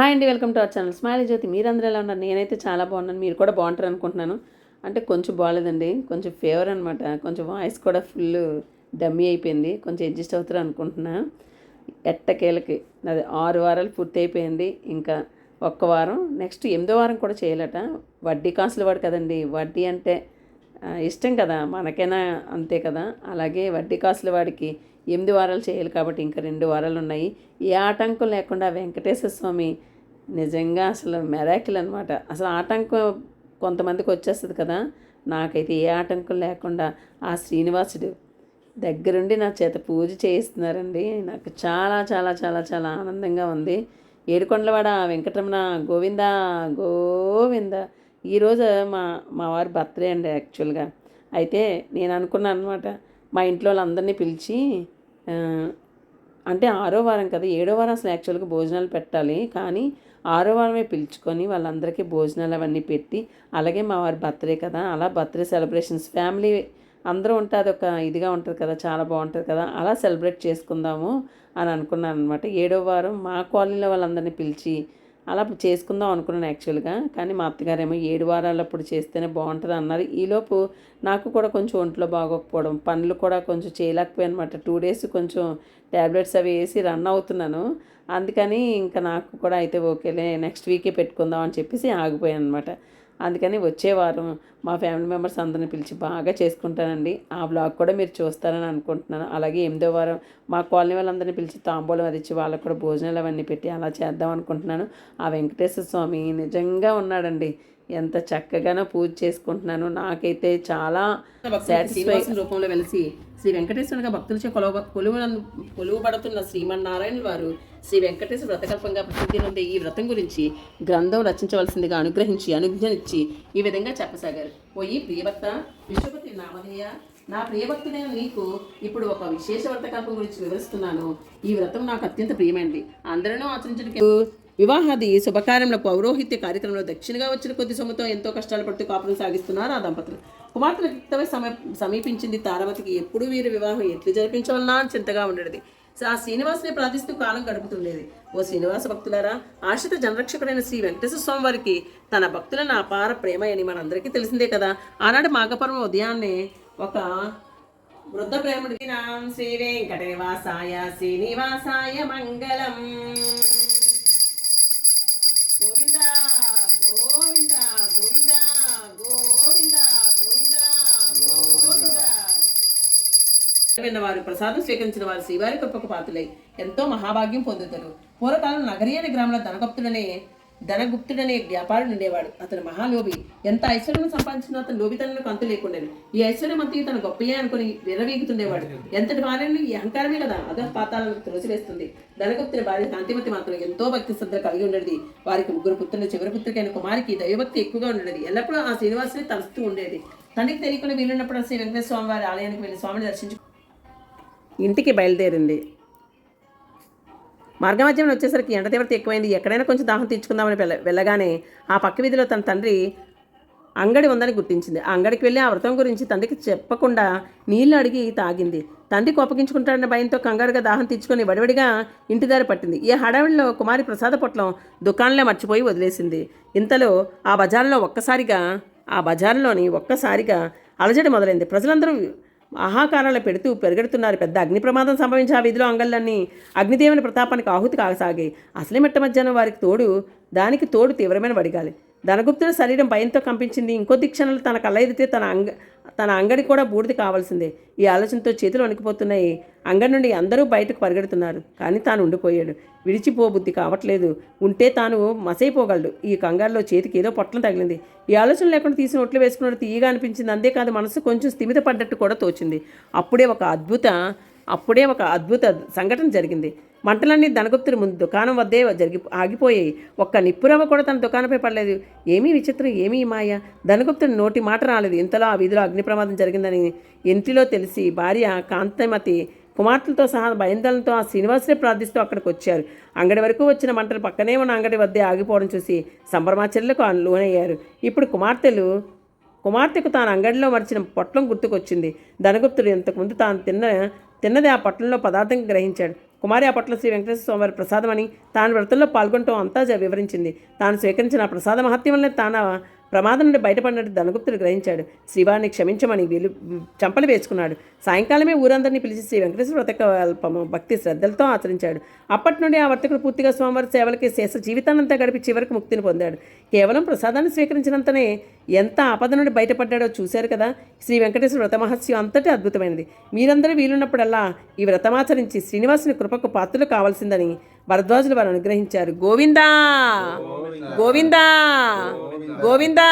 Hi అండి welcome to our channel. Smile Jyothi మీరందరూ ఎలా ఉన్నారు? నేనైతే చాలా బాగున్నాను. మీరు కూడా బాగుంటారు అనుకుంటున్నాను అంటే కొంచెం బాగాలేదండి. కొంచెం ఫేవర్ అనమాట కొంచెం వాయిస్ కూడా ఫుల్ డమ్మీ అయిపోయింది. కొంచెం అడ్జస్ట్ అవుతారు అనుకుంటున్నా. ఎట్టకేలకి. అది ఆరు వారాలు పూర్తి అయిపోయింది ఇంకా ఒక్క వారం. నెక్స్ట్ ఎనిమిదో వారం కూడా చేయాలట. వడ్డీ కాసులు వాడు కదండి. వడ్డీ అంటే ఇష్టం కదా. మనకైనా అంతే కదా. అలాగే వడ్డీ కాసులు వాడికి ఎనిమిది వారాలు చేయాలి కాబట్టి ఇంకా రెండు వారాలు ఉన్నాయి. ఏ ఆటంకం లేకుండా వెంకటేశ్వర స్వామి నిజంగా అసలు మెరాకిల్ అనమాట అసలు ఆటంకం కొంతమందికి వచ్చేస్తుంది కదా. నాకైతే ఏ ఆటంకం లేకుండా ఆ శ్రీనివాసుడు దగ్గరుండి నా చేత పూజ చేయిస్తున్నారండి. నాకు చాలా చాలా చాలా చాలా ఆనందంగా ఉంది. ఏడుకొండలవాడ వెంకటరమణ గోవింద గోవింద. ఈరోజు మా మా వారి బర్త్డే అండి యాక్చువల్గా. అయితే నేను అనుకున్నాను అనమాట మా ఇంట్లో వాళ్ళందరినీ పిలిచి అంటే ఆరో వారం కదా ఏడో వారం అసలు యాక్చువల్గా భోజనాలు పెట్టాలి. కానీ ఆరో వారమే పిలుచుకొని వాళ్ళందరికీ భోజనాలు అవన్నీ పెట్టి అలాగే మా వారి బర్త్డే కదా అలా బర్త్డే సెలబ్రేషన్స్ ఫ్యామిలీ అందరూ ఉంటే అదొక ఇదిగా ఉంటుంది కదా చాలా బాగుంటుంది కదా అలా సెలబ్రేట్ చేసుకుందాము అని అనుకున్నాను అనమాట ఏడో వారం మా కాలనీలో వాళ్ళందరినీ పిలిచి అలా చేసుకుందాం అనుకున్నాను యాక్చువల్గా కానీ మా అత్తగారేమో ఏడు వారాలప్పుడు చేస్తేనే బాగుంటుంది అన్నారు. ఈలోపు నాకు కూడా కొంచెం ఒంట్లో బాగోకపోవడం పనులు కూడా కొంచెం చేయలేకపోయాను అనమాట టూ డేస్ కొంచెం ట్యాబ్లెట్స్ అవి వేసి రన్ అవుతున్నాను. అందుకని ఇంకా నాకు కూడా అయితే ఓకేలే నెక్స్ట్ వీకే పెట్టుకుందాం అని చెప్పేసి ఆగిపోయాను అనమాట అందుకని వచ్చే వారం మా ఫ్యామిలీ మెంబర్స్ అందరిని పిలిచి బాగా చేసుకుంటానండి. ఆ బ్లాగ్ కూడా మీరు చూస్తారని అనుకుంటున్నాను. అలాగే ఎనిమిదో వారం మా కాలనీ వాళ్ళందరినీ పిలిచి తాంబూలం అది ఇచ్చి వాళ్ళకు కూడా భోజనాలు అవన్నీ పెట్టి అలా చేద్దాం అనుకుంటున్నాను. ఆ వెంకటేశ్వర స్వామి నిజంగా ఉన్నాడండి. ఎంత చక్కగానో పూజ చేసుకుంటున్నాను. నాకైతే చాలా సాటిస్ఫై రూపంలో వెలిసి శ్రీ వెంకటేశ్వరునిగా భక్తులచే కొలవ కొలువ కొలువబడుతున్న శ్రీమన్నారాయణ వారు శ్రీ వెంకటేశ్వర వ్రతకల్పంగా ప్రసిద్ధి నుండి ఈ వ్రతం గురించి గ్రంథం రచించవలసిందిగా అనుగ్రహించి అనుజ్ఞనిచ్చి ఈ విధంగా చెప్పసాగారు. పోయి ప్రియభక్త విశ్వపతి నామధేయ నా ప్రియభక్తుడైన నీకు ఇప్పుడు ఒక విశేష వ్రతకల్పం గురించి వివరిస్తున్నాను. ఈ వ్రతం నాకు అత్యంత ప్రియమైనది. అందరినూ ఆచరించడానికి వివాహాది శుభకార్యంలో పౌరోహిత్య కార్యక్రమంలో దక్షిణగా వచ్చిన కొద్ది సొమ్ముతో ఎంతో కష్టాలు పడుతూ కాపురం సాగిస్తున్నారు ఆ దంపతులు. కుమార్తెల యుక్తమై సమీ సమీపించింది తారావతికి ఎప్పుడు వీరి వివాహం ఎట్లు జరిపించవలనా అని చింతగా ఉండేది. ఆ శ్రీనివాసుని ప్రార్థిస్తూ కాలం గడుపుతుండేది. ఓ శ్రీనివాస భక్తులారా ఆశ్రిత జనరక్షకుడైన శ్రీ వెంకటేశ్వర స్వామి వారికి తన భక్తులను అపార ప్రేమ అని మనందరికీ తెలిసిందే కదా. ఆనాడు మాఘపర్వం ఉదయాన్నే ఒక వృద్ధ ప్రేముడికి నాం శ్రీ వెంకటేవాసాయ శ్రీనివాసాయ మంగళం. విన్నవారు ప్రసాదం స్వీకరించిన వారు శ్రీవారి కృపకు పాత్రులై ఎంతో మహాభాగ్యం పొందుతారు పూర్వకాలం నగరి అనే గ్రామంలో ధనగుప్తుడనే ధనగుప్తుడనే వ్యాపారుడు ఉండేవాడు అతను మహాలోభి. ఎంత ఐశ్వర్యం సంపాదించినా అతను లోభితనకు అంతు లేకుండేది ఈ ఐశ్వర్యం అంతా తన గొప్పయే అనుకుని విరవీగుతుండేవాడు ఎంతటి భార్యను ఈ అహంకారమే కదా అదో పాతాలను త్రోసివేస్తుంది. ధనగుప్తుని భార్య శాంతిమతి మాత్రం ఎంతో భక్తి శ్రద్ధ కలిగి ఉండేది. వారికి ముగ్గురు పుత్రులు చివరి పుత్రికైన కుమారికి దైవభక్తి ఎక్కువగా ఉండేది. ఎల్లప్పుడూ ఆ శ్రీనివాసుని తలుస్తూ ఉండేది. తనకి తెలియకుండా వీలున్నప్పుడు శ్రీ వెంకటేశ్వర స్వామి వారి ఆలయానికి వెళ్ళి స్వామిని దర్శించు ఇంటికి బయలుదేరింది. మార్గమధ్యంలో వచ్చేసరికి ఎండ తీవ్రత ఎక్కువైంది. ఎక్కడైనా కొంచెం దాహం తీర్చుకుందామని వెళ్ళ వెళ్ళగానే ఆ పక్క వీధిలో తన తండ్రి అంగడి ఉందని గుర్తించింది. ఆ అంగడికి వెళ్ళి ఆ వ్రతం గురించి తండ్రికి చెప్పకుండా నీళ్ళు అడిగి తాగింది. తండ్రి కోపగించుకుంటాడన్న భయంతో కంగారుగా దాహం తీర్చుకొని వడివడిగా ఇంటి దారి పట్టింది. ఈ హడావిడిలో కుమారి ప్రసాద పొట్లం దుకాణంలో మర్చిపోయి వదిలేసింది. ఇంతలో ఆ బజార్లో ఒక్కసారిగా ఆ బజార్లోని ఒక్కసారిగా అలజడి మొదలైంది. ప్రజలందరూ ఆహాకారాలు పెడుతూ పెరుగెడుతున్నారు. పెద్ద అగ్ని ప్రమాదం సంభవించి ఆ వీధిలో అంగళ్ళన్నీ అగ్నిదేవుని ప్రతాపానికి ఆహుతి కాసాగాయి అసలే మెట్ట మధ్యాహ్నం వారికి తోడు దానికి తోడు తీవ్రమైన వడిగాలి. ధనగుప్తుడి శరీరం భయంతో కంపించింది. ఇంకొద్ది క్షణాలు తన కళ్ళ ఎదితే తన అంగ తన అంగడి కూడా బూడిద కావాల్సిందే. ఈ ఆలోచనతో చేతులు వణికిపోతున్నాయి. అంగడి నుండి అందరూ బయటకు పరిగెడుతున్నారు. కానీ తాను ఉండిపోయాడు. విడిచిపో బుద్ధి కావట్లేదు. ఉంటే తాను మసైపోగలడు. ఈ కంగారులో చేతికి ఏదో పొట్లం తగిలింది. ఈ ఆలోచన లేకుండా తీసిన ఒట్లు వేసుకున్నట్టు తీయగా అనిపించింది. అంతేకాదు మనసు కొంచెం స్థిమిత పడ్డట్టు కూడా తోచింది. అప్పుడే ఒక అద్భుత అప్పుడే ఒక అద్భుత సంఘటన జరిగింది. మంటలన్నీ ధనగుప్తుడి ముందు దుకాణం వద్దే జరిగి ఆగిపోయాయి. ఒక్క నిప్పురవ్వ కూడా తన దుకాణంపై పడలేదు. ఏమీ విచిత్రం ఏమీ మాయ. ధనగుప్తుడి నోటి మాట రాలేదు. ఇంతలో ఆ వీధిలో అగ్ని ప్రమాదం జరిగిందని ఇంటిలో తెలిసి భార్య కాంతమతి కుమార్తెలతో సహా భయందలతో ఆ శ్రీనివాసుని ప్రార్థిస్తూ అక్కడికి వచ్చారు. అంగడి వరకు వచ్చిన మంటలు పక్కనే ఉన్న అంగడి వద్దే ఆగిపోవడం చూసి సంబరమాచర్యలకు లోనయ్యారు. ఇప్పుడు కుమార్తెలు కుమార్తెకు తాను అంగడిలో మరిచిన పొట్లం గుర్తుకొచ్చింది. ధనగుప్తుడు ఇంతకుముందు తాను తిన్న తిన్నది ఆ పొట్లంలో పదార్థం గ్రహించాడు. కుమారి ఆ పొట్ల శ్రీ వెంకటేశ్వర స్వామివారి ప్రసాదమని తాను వ్రతంలో పాల్గొనటం అంతా వివరించింది. తాను స్వీకరించిన ప్రసాద మహత్యం వల్లే తాను ప్రమాదం నుండి బయటపడినట్టు ధనగుప్తుడు గ్రహించాడు. శ్రీవారిని క్షమించమని వీలు చంపలు వేసుకున్నాడు. సాయంకాలమే ఊరందరినీ పిలిచి శ్రీ వెంకటేశ్వర వ్రతకల్పము భక్తి శ్రద్ధలతో ఆచరించాడు. అప్పటి నుండి ఆ వర్తకుడు పూర్తిగా స్వామివారి సేవలకి శేష జీవితాన్నంతా గడిపి చివరికి ముక్తిని పొందాడు. కేవలం ప్రసాదాన్ని స్వీకరించినంతనే ఎంత ఆపద నుండి బయటపడ్డాడో చూశారు కదా? శ్రీ వెంకటేశ్వర వ్రతమహస్యం అంతటి అద్భుతమైనది. మీరందరూ వీలున్నప్పుడల్లా ఈ వ్రతమాచరించి శ్రీనివాసుని కృపకు పాత్రలు కావాల్సిందని భరద్వాజులు వారు అనుగ్రహించారు. గోవిందా! గోవిందా! గోవిందా!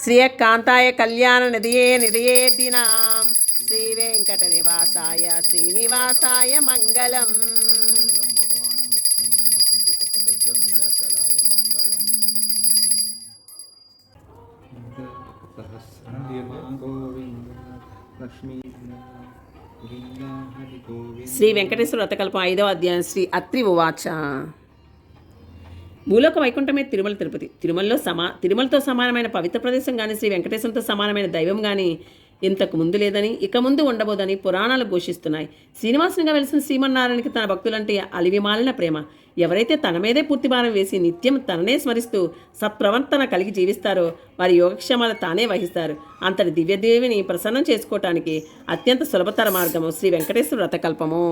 శ్రీయకాంతాయ కళ్యాణ నిధియే నిధియే దినాం. శ్రీ వెంకట నివాసాయ శ్రీనివాసాయ మంగళం. మంగళం శ్రీ వెంకటేశ్వర వ్రతకల్పం ఐదవ అధ్యాయం శ్రీ అత్రి ఉవాచ. భూలోక వైకుంఠమే తిరుమల తిరుపతి. తిరుమలలో సమా తిరుమలతో సమానమైన పవిత్ర ప్రదేశం కానీ శ్రీ వెంకటేశ్వరంతో సమానమైన దైవం కానీ ఇంతకు ముందు లేదని ఇక ముందు ఉండబోదని పురాణాలు ఘోషిస్తున్నాయి. శ్రీనివాసునిగా వెలిసిన శ్రీమన్నారాయణకి తన భక్తులంటే అలివిమాలిన ప్రేమ. ఎవరైతే తన మీదే పూర్తిభారం వేసి నిత్యం తననే స్మరిస్తూ సత్ప్రవర్తన కలిగి జీవిస్తారో వారి యోగక్షేమాలు తానే వహిస్తారు. అంతటి దివ్యదేవిని ప్రసన్నం చేసుకోవటానికి అత్యంత సులభతర మార్గము శ్రీ వెంకటేశ్వర వ్రతకల్పము.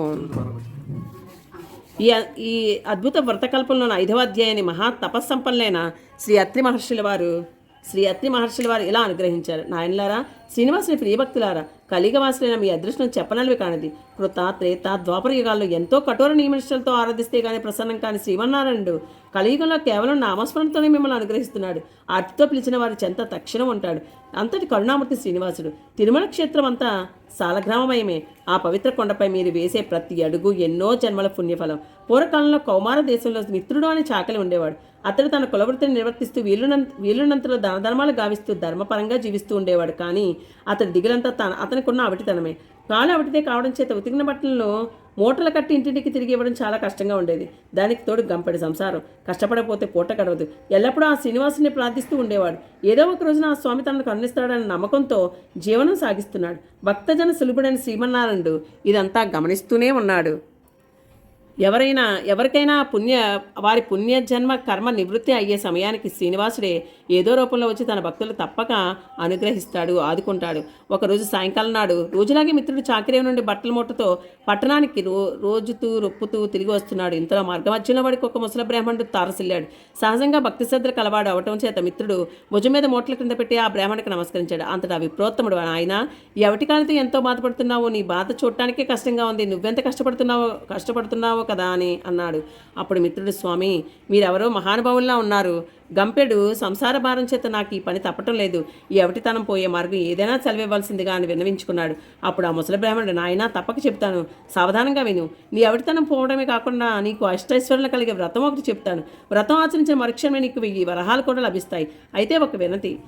ఈ ఈ అద్భుత వ్రతకల్పంలోని ఐదవ అధ్యాయాన్ని మహా తపస్సంపన్నులైన శ్రీ అత్రి మహర్షుల వారు శ్రీ అత్రి మహర్షుల వారు ఇలా అనుగ్రహించారు. నాయనలారా శ్రీనివాసుని ప్రియభక్తులారా కలిగవాసులైన మీ అదృష్టం చెప్పనలివి కానిది. కృత త్రేత ద్వాపర యుగాల్లో ఎంతో కఠోర నియమనిష్టలతో ఆరాధిస్తే కానీ ప్రసన్నం కాని శ్రీమన్నారాయణుడు కలియుగంలో కేవలం నామస్మరణతోనే మిమ్మల్ని అనుగ్రహిస్తున్నాడు. అర్థతో పిలిచిన వారి చెంత తక్షణం ఉంటాడు. అంతటి కరుణామూర్తి శ్రీనివాసుడు. తిరుమల క్షేత్రం అంతా సాలగ్రామమయమే. ఆ పవిత్ర కొండపై మీరు వేసే ప్రతి అడుగు ఎన్నో జన్మల పుణ్యఫలం. పూర్వకాలంలో కౌమార దేశంలో మిత్రుడు అని చాకలి ఉండేవాడు. అతడు తన కులవృత్తిని నిర్వర్తిస్తూ వీలునంత వీలునంతలో ధనధర్మాలు గావిస్తూ ధర్మపరంగా జీవిస్తూ ఉండేవాడు. కానీ అతడి దిగులంతా తన అతనికున్న అవిటితనమే. కాలు అవిటితే కావడం చేత ఉతికిన బట్టలను మూటలు కట్టి ఇంటింటికి తిరిగి ఇవ్వడం చాలా కష్టంగా ఉండేది. దానికి తోడు గంపడి సంసారం. కష్టపడకపోతే పూట గడవదు. ఎల్లప్పుడూ ఆ శ్రీనివాసుని ప్రార్థిస్తూ ఉండేవాడు. ఏదో ఒక రోజున ఆ స్వామి తనను కరుణిస్తాడన్న నమ్మకంతో జీవనం సాగిస్తున్నాడు. భక్తజన సులుభుడైన శ్రీమన్నారాయణుడు ఇదంతా గమనిస్తూనే ఉన్నాడు. ఎవరైనా ఎవరికైనా పుణ్య వారి పుణ్యజన్మ కర్మ నివృత్తి అయ్యే సమయానికి శ్రీనివాసుడే ఏదో రూపంలో వచ్చి తన భక్తులు తప్పక అనుగ్రహిస్తాడు ఆదుకుంటాడు. ఒకరోజు సాయంకాలం నాడు రోజులాగే మిత్రుడు చాకిరేవు నుండి బట్టల మూటతో పట్టణానికి రో రోజుతూ రొప్పుతూ తిరిగి వస్తున్నాడు. ఇంతలో మార్గమధ్యంలో వాడికి ఒక ముసల బ్రాహ్మణుడు తారసిల్లాడు. సహజంగా భక్తి శ్రద్ధలు కలవాడు అవటం చేత మిత్రుడు భుజం మీద మూటల కింద పెట్టి ఆ బ్రాహ్మణుడికి నమస్కరించాడు. అంతటా విప్రోత్తముడు ఆయన ఎవటి కాలంతో ఎంతో బాధపడుతున్నావు. నీ బాధ చూడటానికే కష్టంగా ఉంది. నువ్వెంత కష్టపడుతున్నావో కష్టపడుతున్నావో కదా అని అన్నాడు. అప్పుడు మిత్రుడు స్వామి మీరెవరో మహానుభావుల్లా ఉన్నారు. గంపెడు సంసార భారం చేత నాకు ఈ పని తప్పటం లేదు. ఈ అవిటితనం పోయే మార్గం ఏదైనా సెలవివ్వాల్సిందిగా అని విన్నవించుకున్నాడు. అప్పుడు ఆ ముసలి బ్రాహ్మణుడు నాయన తప్పక చెప్తాను. సావధానంగా విను. నీ అవటితనం పోవడమే కాకుండా నీకు అష్టైశ్వర్యాలు కలిగే వ్రతం ఒకటి చెప్తాను. వ్రతం ఆచరించిన మరుక్షణమే నీకు వెయ్యి వరహాలు కూడా లభిస్తాయి. అయితే ఒక వినతి.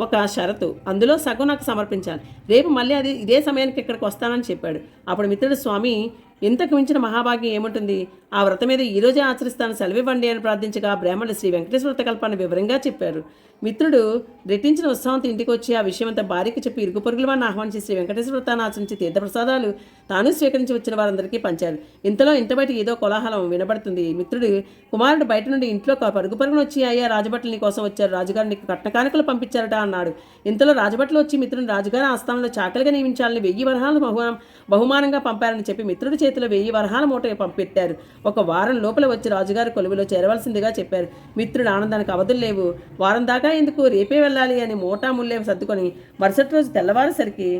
ఒక షరతు. అందులో సగం నాకు సమర్పించాలి. రేపు మళ్ళీ అది ఇదే సమయానికి ఇక్కడికి వస్తానని చెప్పాడు. అప్పుడు మిత్రుడు స్వామి ఇంతకు మించిన మహాభాగ్యం ఏముంటుంది? ఆ వ్రతం మీద ఈ రోజే ఆచరిస్తాను సెలవివ్వండి అని ప్రార్థించగా బ్రాహ్మణుడు శ్రీ వెంకటేశ్వర వ్రతకల్పాన్ని వివరంగా చెప్పారు. మిత్రుడు రెట్టించిన ఉత్సాహంతో ఇంటికి వచ్చి ఆ విషయమంతా భార్యకి చెప్పి ఇరుగు పొరుగుల వారిని ఆహ్వానించి శ్రీ వెంకటేశ్వర వ్రతాన్ని ఆచరించి తీర్థప్రసాదాలు తాను స్వీకరించి వచ్చిన వారందరికీ పంచారు. ఇంతలో ఇంత బయట ఏదో కోలాహలం వినబడుతుంది. మిత్రుడు కుమారుడు బయట నుండి ఇంట్లో పరుగు పరుగున వచ్చి అయ్యా రాజభట్లు నీ కోసం వచ్చారు. రాజుగారు నీకు కట్నకానుకలు పంపించారట అన్నాడు. ఇంతలో రాజభట్లు వచ్చి మిత్రుడు రాజుగారి స్థానంలో చాకలిగా నియమించాలని వెయ్యి వరహాలు బహుమానం బహుమానంగా పంపారని చెప్పి మిత్రుడి చేతిలో వెయ్యి వరహాల మూట పంపెట్టారు. ఒక వారం లోపల వచ్చి రాజుగారి కొలువులో చేరవలసిందిగా చెప్పారు. మిత్రుడు ఆనందానికి అవధులు లేవు. వారం దాకా ఎందుకు రేపే వెళ్ళాలి అని మూటా ముల్లే సర్దుకొని మరుసటి రోజు తెల్లవారేసరికి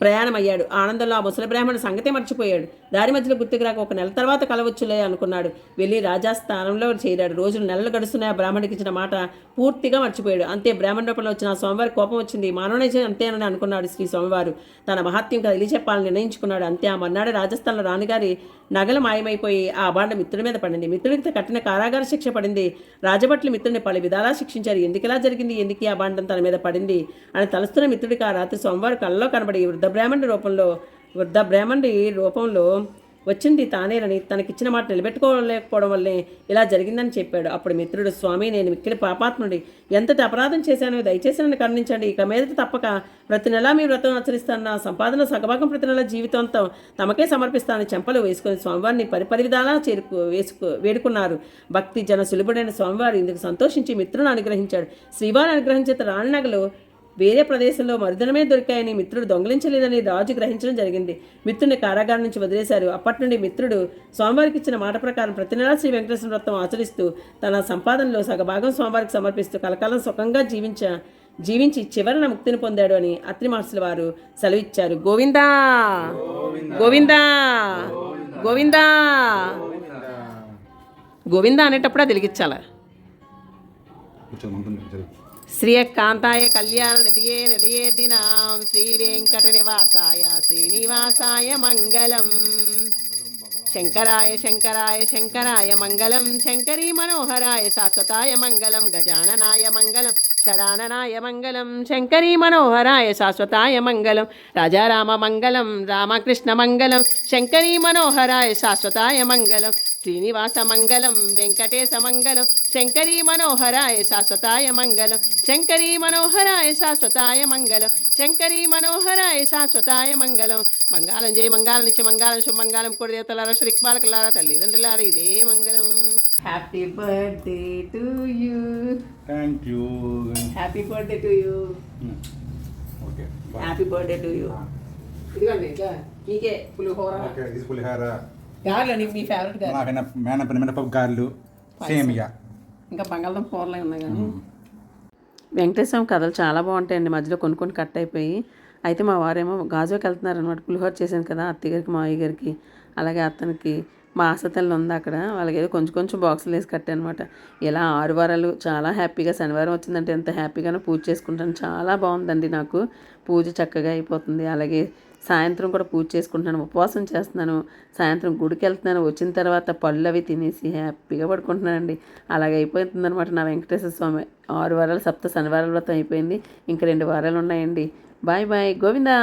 ప్రయాణమయ్యాడు. ఆనందంలో ఆ ముసలి బ్రాహ్మణుడు సంగతే మర్చిపోయాడు. దారి మధ్యలో గుర్తుకు రాక ఒక నెల తర్వాత కలవచ్చులే అనుకున్నాడు. వెళ్ళి రాజాస్థానంలో చేరాడు. రోజులు నెలలు గడుస్తున్నాయి. ఆ బ్రాహ్మణుడికి ఇచ్చిన మాట పూర్తిగా మర్చిపోయాడు. అంతే బ్రాహ్మణ రూపంలో వచ్చిన స్వామివారి కోపం వచ్చింది. మానవుడే అంతేనని అనుకున్నాడు శ్రీ స్వామివారు. తన మహత్యం కదిలి చెప్పాలని నిర్ణయించుకున్నాడు. అంతే ఆ మన్నాడు రాజస్థాన్లో రాణిగారి నగలు మాయమైపోయి ఆ బాండ మిత్రుడి మీద పడింది. మిత్రుడికి కట్టిన కారాగార శిక్ష పడింది. రాజభట్లు మిత్రుడిని పలు విధాలా శిక్షించారు. ఎందుకులా జరిగింది? ఎందుకు ఆ బాండం తన మీద పడింది? అని తలుస్తున్న మిత్రుడికి ఆ రాత్రి సోమవారం కళ్ళలో కనబడి వృద్ధ బ్రాహ్మణ రూపంలో వృద్ధ బ్రాహ్మణుడి రూపంలో వచ్చింది తానేనని తనకిచ్చిన మాట నిలబెట్టుకోలేకపోవడం వల్లే ఇలా జరిగిందని చెప్పాడు. అప్పుడు మిత్రుడు స్వామి నేను మిక్కిలి పాపాత్ముడి ఎంతటి అపరాధం చేశానో దయచేసి నన్ను కరుణించండి ఇక మీద తప్పక ప్రతి నెలా మీ వ్రతం ఆచరిస్తాను. నా సంపాదన సగభాగం ప్రతి నెల జీవితంతో తమకే సమర్పిస్తాను చెంపలు వేసుకుని స్వామివారిని పరిపరి విధాలా చేరుకు వేసుకు వేడుకున్నారు. భక్తి జన సులుబుడైన స్వామివారు ఇందుకు సంతోషించి మిత్రుని అనుగ్రహించాడు. శ్రీవారిని అనుగ్రహించేత రాణినగలు వేరే ప్రదేశంలో మరుదనమే దొరికాయని మిత్రుడు దొంగలించలేదని రాజు గ్రహించడం జరిగింది. మిత్రుడిని కారాగారం నుంచి వదిలేశారు. అప్పటి నుండి మిత్రుడు స్వామివారికి ఇచ్చిన మాట ప్రకారం ప్రతి నెలా శ్రీ వెంకటేశ్వర వ్రతం ఆచరిస్తూ తన సంపాదనలో సగభాగం స్వామివారికి సమర్పిస్తూ కలకాలం సుఖంగా జీవించ జీవించి చివరన ముక్తిని పొందాడు అని అత్రి మహర్షుల వారు సెలవిచ్చారు గోవిందా! గోవిందా! గోవిందా! గోవిందా! అనేటప్పుడు అది వెలిగించాలి? శ్రీయకాంతాయ కళ్యాణ నిధియే నిధియే దినాం శ్రీ వెంకట నివాసాయ శ్రీనివాసాయ మంగళం శంకరాయ శంకరాయ శంకరాయ మంగళం శంకరీ మనోహరాయ శాశ్వతాయ మంగళం గజాననాయ మంగళం శరాననాయ మంగళం శంకరీ మనోహరాయ శాశ్వతాయ మంగళం రాజారామ మంగళం రామకృష్ణ మంగళం శంకరీ మనోహరాయ శాశ్వతాయ మంగళం శ్రీనివాస మంగళం వెంకటేశ మంగళం శంకరీ మనోహరాయ శాశ్వతాయ మంగళం శంకరీ మనోహరాయ శాశ్వతాయ మంగళం శంకరీ మనోహరాయ శాశ్వతాయ మంగళం మంగళం జయ మంగళం నిత్య మంగళం. శుభమంగళం కొడి దేవతలారా శ్రీక్పాలకులారా తల్లిదండ్రులారా ఇదే మంగళం happy birthday to you thank you happy birthday to you okay happy birthday to you ఇదిగోండి ఇక మీకే పులిహోర. ఓకే ఇది పులిహార. గారెలు మీ ఫేవరెట్ మినపప్పు గారెలు సేమియా ఇంకా బంగాళదుంప కూరలే ఉన్నాయి కానీ వెంకటేశ్వరం కథలు చాలా బాగుంటాయండి. మధ్యలో కొన్ని కొన్ని కట్ అయిపోయి అయితే మా వారేమో గాజుకి వెళ్తున్నారు అనమాట పులిహోర చేశాను కదా అత్తగారికి మావయ్య గారికి అలాగే అతనికి. మా ఆసతల్లి ఉంది అక్కడ. వాళ్ళకి ఏదో కొంచెం కొంచెం బాక్సులు వేసి కట్టాను అనమాట ఇలా ఆరు వారాలు చాలా హ్యాపీగా శనివారం వచ్చిందంటే ఎంత హ్యాపీగానో పూజ చేసుకుంటాను. చాలా బాగుందండి నాకు. పూజ చక్కగా అయిపోతుంది. అలాగే సాయంత్రం కూడా పూజ చేసుకుంటున్నాను ఉపవాసం చేస్తున్నాను సాయంత్రం గుడికి వెళ్తున్నాను వచ్చిన తర్వాత పళ్ళు అవి తినేసి హ్యాపీగా పడుకుంటున్నానండి. అలాగే అయిపోతుందనమాట నా వెంకటేశ్వర స్వామి. ఆరు వారాలు సప్త శనివారాల వ్రతం అయిపోయింది. ఇంకా రెండు వారాలు ఉన్నాయండి. Bye bye Govinda!